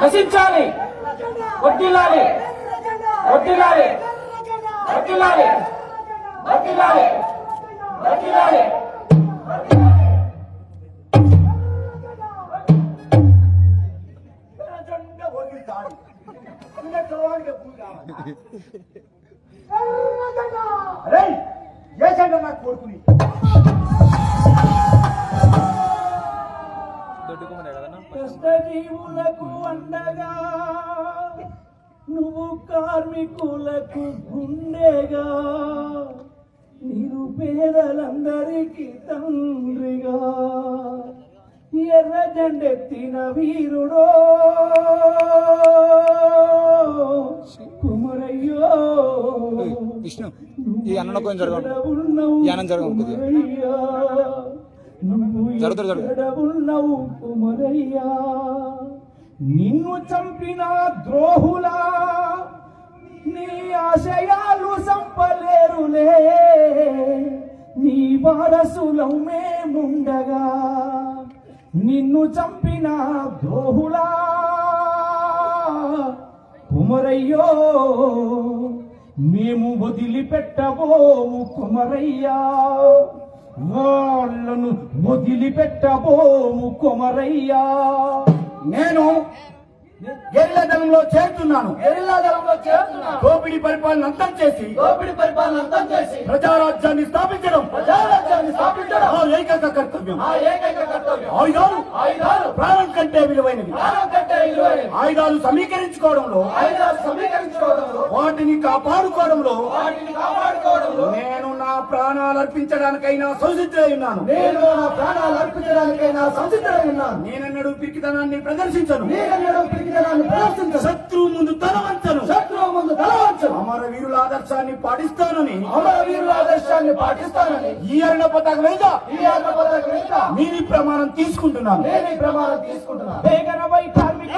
నశించాలి. తాడి ఇంకా చదవానికి పూలు కావాలి అరే నాకు కొడుకుని దొడ్డుకుమనే కదన్నా? కష్టజీవులకు అండగా నువ్వు కార్మికులకు గుండెగా నిరుపేదలందరికీ తండ్రిగా. ఎర్ర జెండెత్తిన వీరుడో కుమరయ్యో. విష్ణు ఈ అన్న కొంచెం ఎక్కడున్నావు ఈ అన్నం జరుగుతారు. ఎక్కడున్నావు కుమరయ్యా? నిన్ను చంపిన ద్రోహులా సంపలేరులే నీ వారసులం మేముండగా. నిన్ను చంపిన ద్రోహులా కుమరయ్యో మేము వదిలిపెట్టబోము కుమరయ్యా. వాళ్ళను వదిలిపెట్టబోము కుమరయ్యా. నేను గెరిల దళంలో చేరుతున్నాను. గెరిల్లా దళంలో చేరుతున్నాను. దోపిడీ పరిపాలన అంతం చేసి దోపిడి పరిపాలన అంతం చేసి ప్రజారాజ్యాన్ని స్థాపించడం ప్రజారాజ్యాన్ని స్థాపించడం ఆ ఏకైక కర్తవ్యం. ఆ ఏకైక కర్తవ్యం. ఆయుధాలు ఆయుధాలు. ప్రాణం కంటే విలువైనవి. ప్రాణం కంటే విలువైనవి. ఆయుధాలు సమీకరించుకోవడంలో ఆయుధాలు సమీకరించుకోవడంలో వాటిని కాపాడుకోవడంలో వాటిని కాపాడుకోవడంలో నేను నా ప్రాణాలు అర్పించడానికైనా సంసిద్ధులై ఉన్నాను. నేను నా ప్రాణాలు అర్పించడానికైనా సంసిద్ధులై ఉన్నాను. నేనన్నడు పిరికితనాన్ని ప్రదర్శించను. నీకన్నడు పిరికితనాన్ని ప్రదర్శించను. శత్రువు ముందు తలవంచను శత్రువు ముందు తలవంచను అమర వీరుల ఆదర్శాన్ని పాటిస్తానని. అమర వీరుల ఆదర్శాన్ని పాటిస్తానని. ఈ అరుణ పతాక మీద? ఈ ఆత్మ పథకం మీద? ఈ ప్రమాణం తీసుకుంటున్నాను. నేను ప్రమాణం తీసుకుంటున్నాను. వేగనవై కార్మిక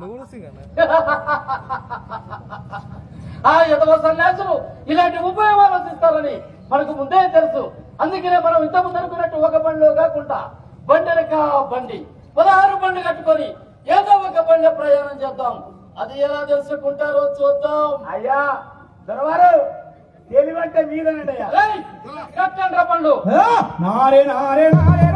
నువ్వు ఆ యదవ సన్యాసులు ఇలాంటి ఉపయోగం ఆలోచిస్తారని మనకు ముందే తెలుసు. అందుకనే మనం ఇంత ముందు అనుకున్నట్టు ఒక బండిలో కాకుండా బండిలక బండి పదహారు బండి కట్టుకొని ఏదో ఒక బండి ప్రయాణం చేద్దాం. అది ఎలా తెలుసుకుంటారో చూద్దాం. అయ్యా దొరవారు తెలివంటే మీదనండి అయ్యా. ఏయ్, కట్టండి బండ్లు. నారే నారే నారే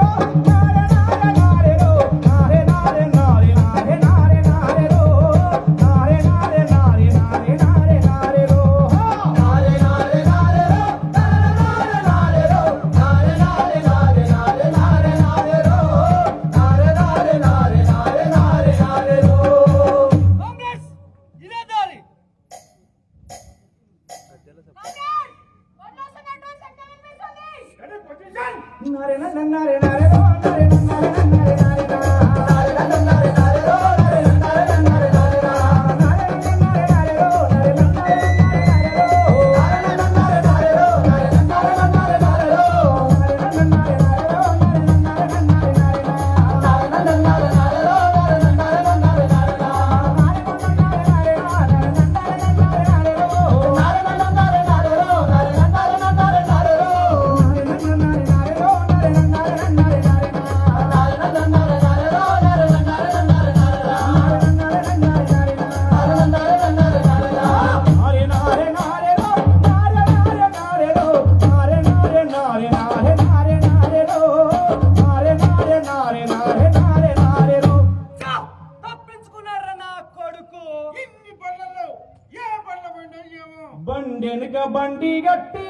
గట్టి గట్టి.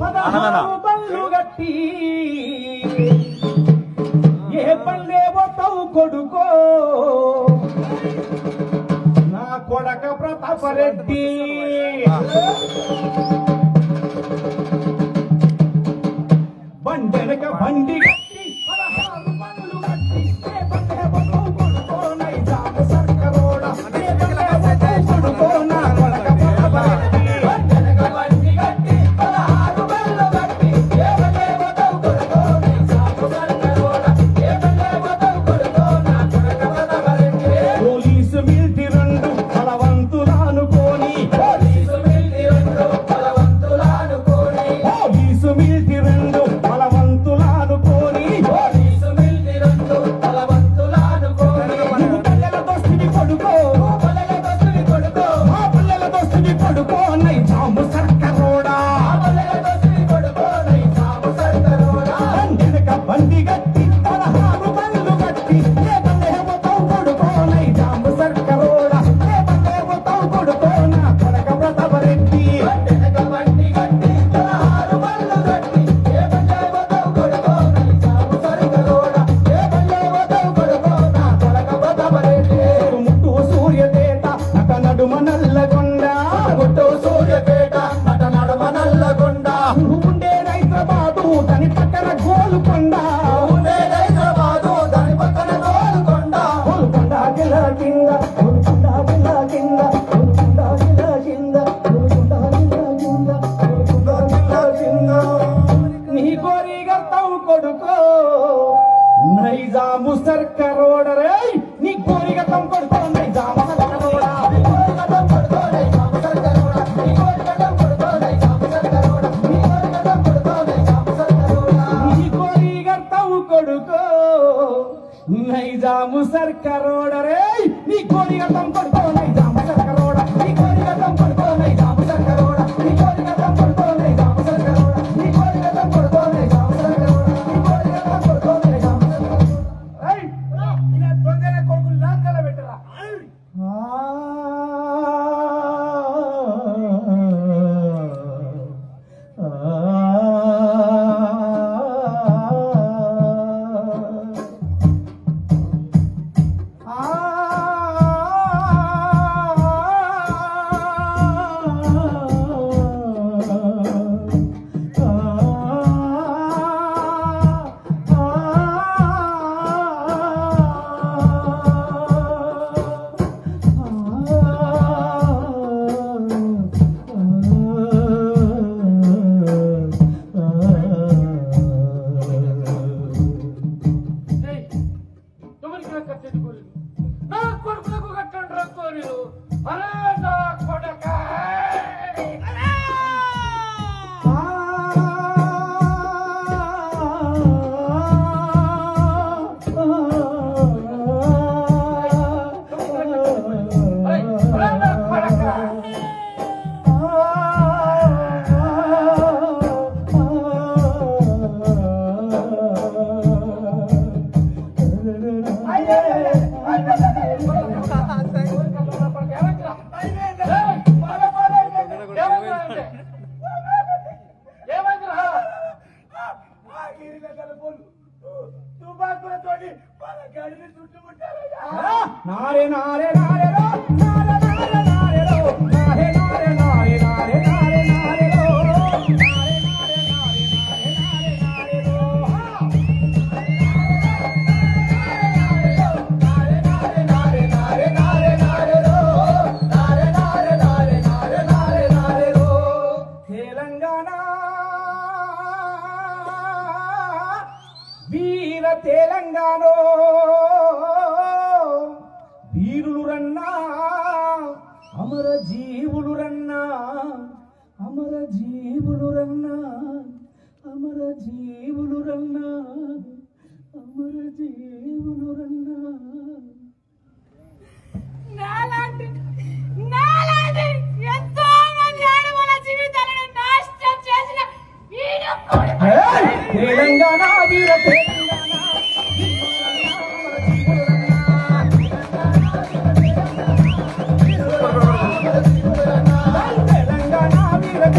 పదహారు గట్టి. ఏ పళ్ళే పోతావు కొడుకో? నా కొడక బండెనక బండిగా ಸರ್ಕಾರೋಡ ನೀ ಕೋರಿಗ ತಂಪಡ್ಕೊಂಡೆ ಜಾಮ నైజాము సర్కారోడరే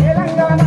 el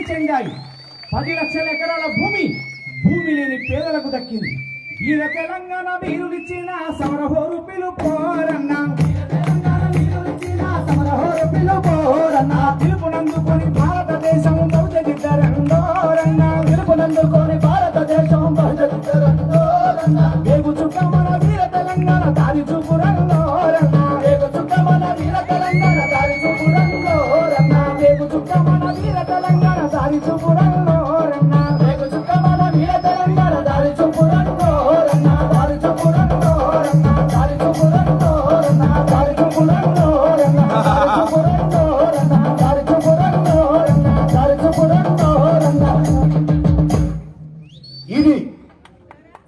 అభివృద్ధి చెందాయి. పది లక్షల ఎకరాల భూమి భూమి లేని పేదలకు దక్కింది. ఈయన తెలంగాణ వీరులిచ్చిన సమరహోరు పిలుపోరన్న. పిలుపునందుకొని భారత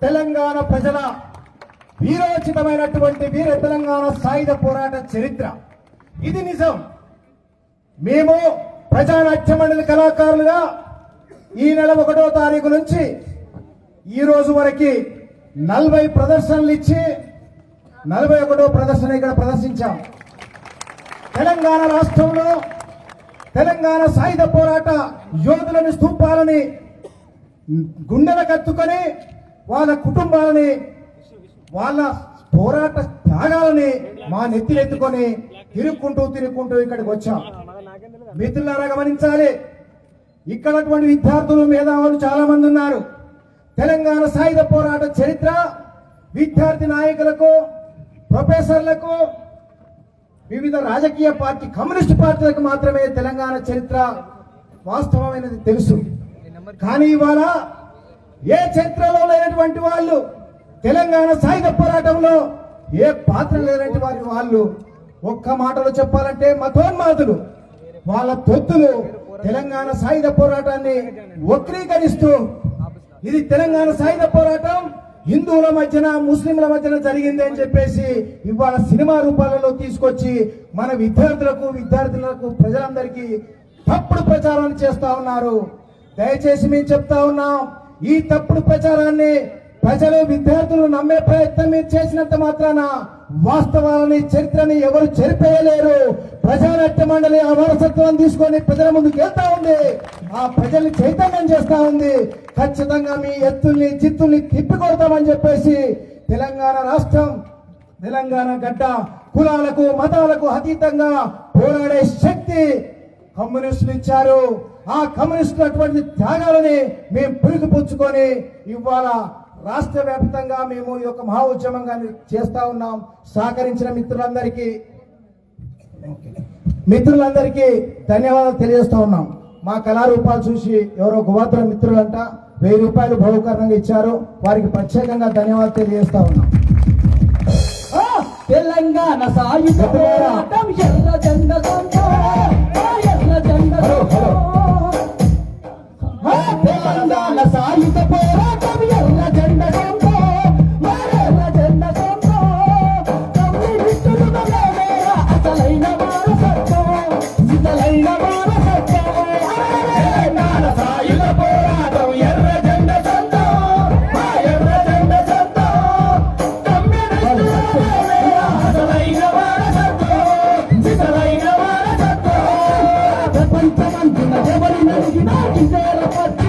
తెలంగాణ ప్రజల వీరోచితమైనటువంటి వీర తెలంగాణ సాయుధ పోరాట చరిత్ర. ఇది నిజం. మేము నాట్యమండలి కళాకారులుగా ఈ నెల ఒకటో తారీఖు నుంచి ఈ రోజు వరకు నలభై ప్రదర్శనలు ఇచ్చి నలభై ఒకటో ప్రదర్శన ఇక్కడ ప్రదర్శించాం. తెలంగాణ రాష్ట్రంలో తెలంగాణ సాయుధ పోరాట యోధులని స్తూపాలని గుండెల కత్తుకొని వాళ్ళ కుటుంబాలని వాళ్ళ పోరాట త్యాగాలని మా నెత్తిలెత్తుకొని తిరుక్కుంటూ తిరుక్కుంటూ ఇక్కడికి వచ్చాం. మిత్రులారా గమనించాలి. ఇక్కడటువంటి విద్యార్థులు మేధావులు చాలా మంది ఉన్నారు. తెలంగాణ సాయుధ పోరాట చరిత్ర విద్యార్థి నాయకులకు ప్రొఫెసర్లకు వివిధ రాజకీయ పార్టీ కమ్యూనిస్ట్ పార్టీలకు మాత్రమే తెలంగాణ చరిత్ర వాస్తవమైనది తెలుసు. కానీ ఇవాళ ఏ చరిత్రలో లేనటువంటి వాళ్ళు తెలంగాణ సాయుధ పోరాటంలో ఏ పాత్ర లేనటువంటి వాళ్ళు ఒక్క మాటలో చెప్పాలంటే మతోన్మాదులు. వాళ్ళ తొత్తులు తెలంగాణ సాయుధ పోరాటాన్ని వక్రీకరిస్తూ ఇది తెలంగాణ సాయుధ పోరాటం హిందువుల మధ్యన ముస్లింల మధ్యన జరిగింది అని చెప్పేసి ఇవాళ సినిమా రూపాలలో తీసుకొచ్చి మన విద్యార్థులకు విద్యార్థులకు ప్రజలందరికీ తప్పుడు ప్రచారాన్ని చేస్తా ఉన్నారు. దయచేసి మేము చెప్తా ఉన్నాం ఈ తప్పుడు ప్రచారాన్ని ప్రజలు విద్యార్థులు నమ్మే ప్రయత్నం మీరు చేసినంత మాత్రాన వాస్తవాలని చరిత్రని ఎవరు చెరిపేయలేరు. ప్రజానాట్య మండలి ఆ వారసత్వం తీసుకొని ప్రజల ముందుకు వెళ్తా ఉంది. ఆ ప్రజల్ని చైతన్యం చేస్తా ఉంది. ఖచ్చితంగా మీ ఎత్తుల్ని చిత్తుల్ని తిప్పి కొడతామని చెప్పేసి తెలంగాణ రాష్ట్రం తెలంగాణ గడ్డ కులాలకు మతాలకు అతీతంగా పోరాడే శక్తి కమ్యూనిస్టులు ఇచ్చారు. ఆ కమ్యూనిస్టులు అటువంటి త్యాగాలని మేము పురికిపుచ్చుకొని ఇవాళ రాష్ట్ర వ్యాప్తంగా మేము ఈ యొక్క మహా ఉద్యమంగా చేస్తా ఉన్నాం. సహకరించిన మిత్రులందరికీ మిత్రులందరికీ ధన్యవాదాలు తెలియజేస్తా ఉన్నాం. మా కళారూపాలు చూసి ఎవరో గువాత్ర మిత్రులంట వెయ్యి రూపాయలు బహుకరణంగా ఇచ్చారు. వారికి ప్రత్యేకంగా ధన్యవాదాలు తెలియజేస్తా ఉన్నాం. తెలంగాణ సాయుధ పోరాటం ఎర్ర జెండ Espera,